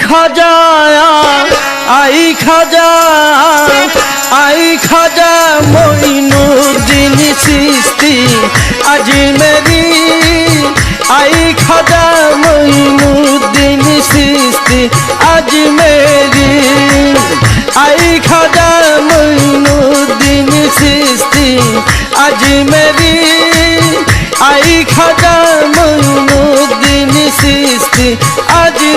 খাজা আই খাজা আই খাজা মইনুদ্দিন সৃষ্টি। আজি আজমেরি আই খাজা মইনুদ্দিন সৃষ্টি। আজি আজমেরি আই খাজা মইনুদ্দিন সৃষ্টি। আজি আজমেরি আই খাজা মইনুদ্দিন সৃষ্টি। আজি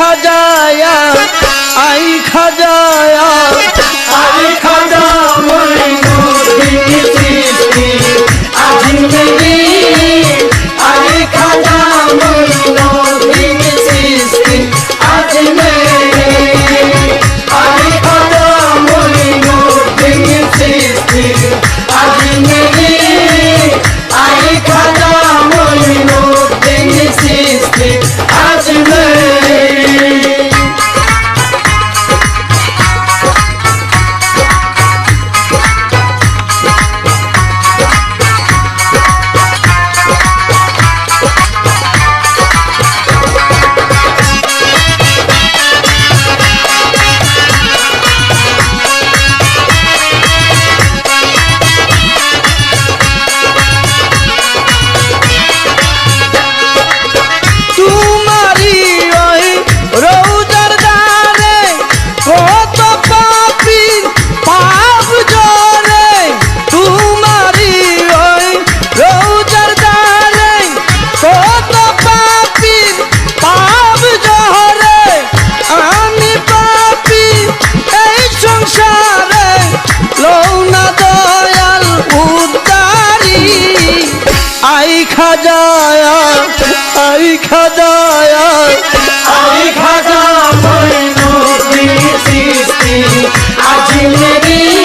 खजाया आज मेरी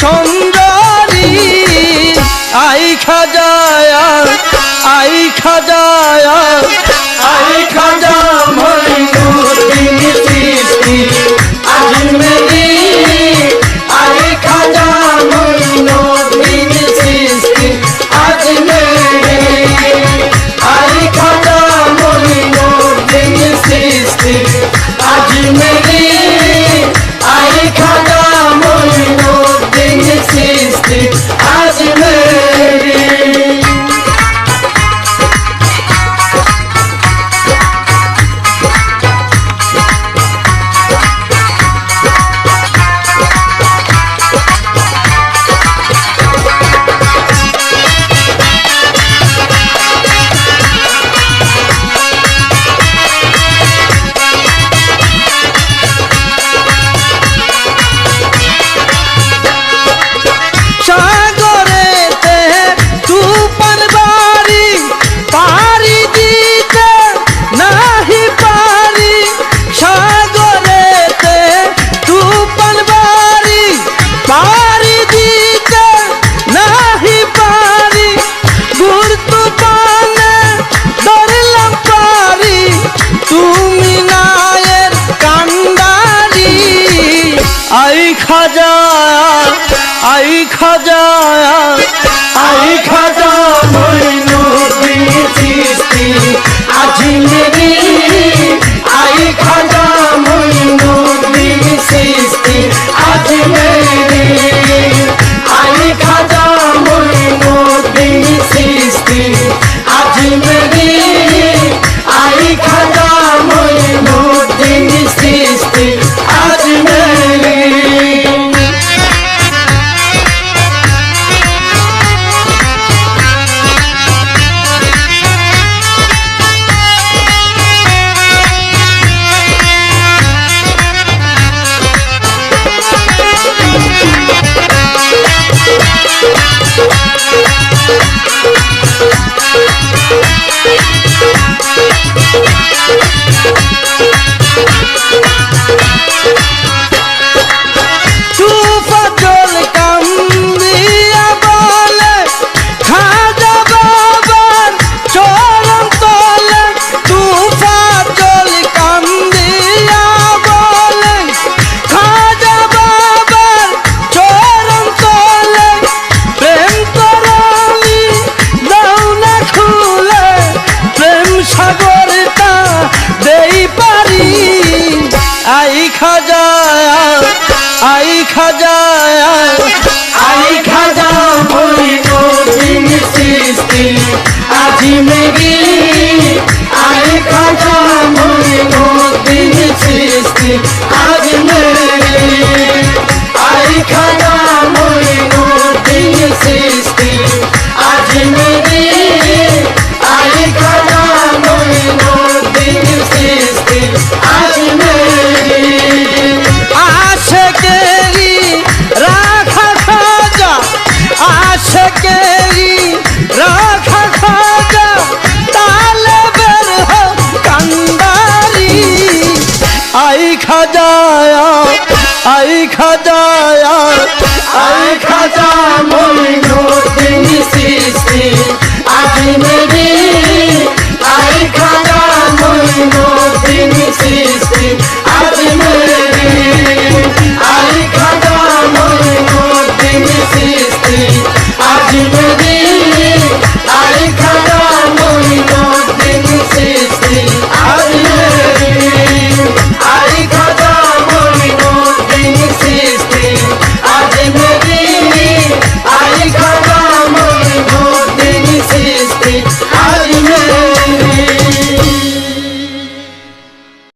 সুন্দরী আই খাজায়া আই খাজায়া খাজা আই খাজা আই খাজা খাজা I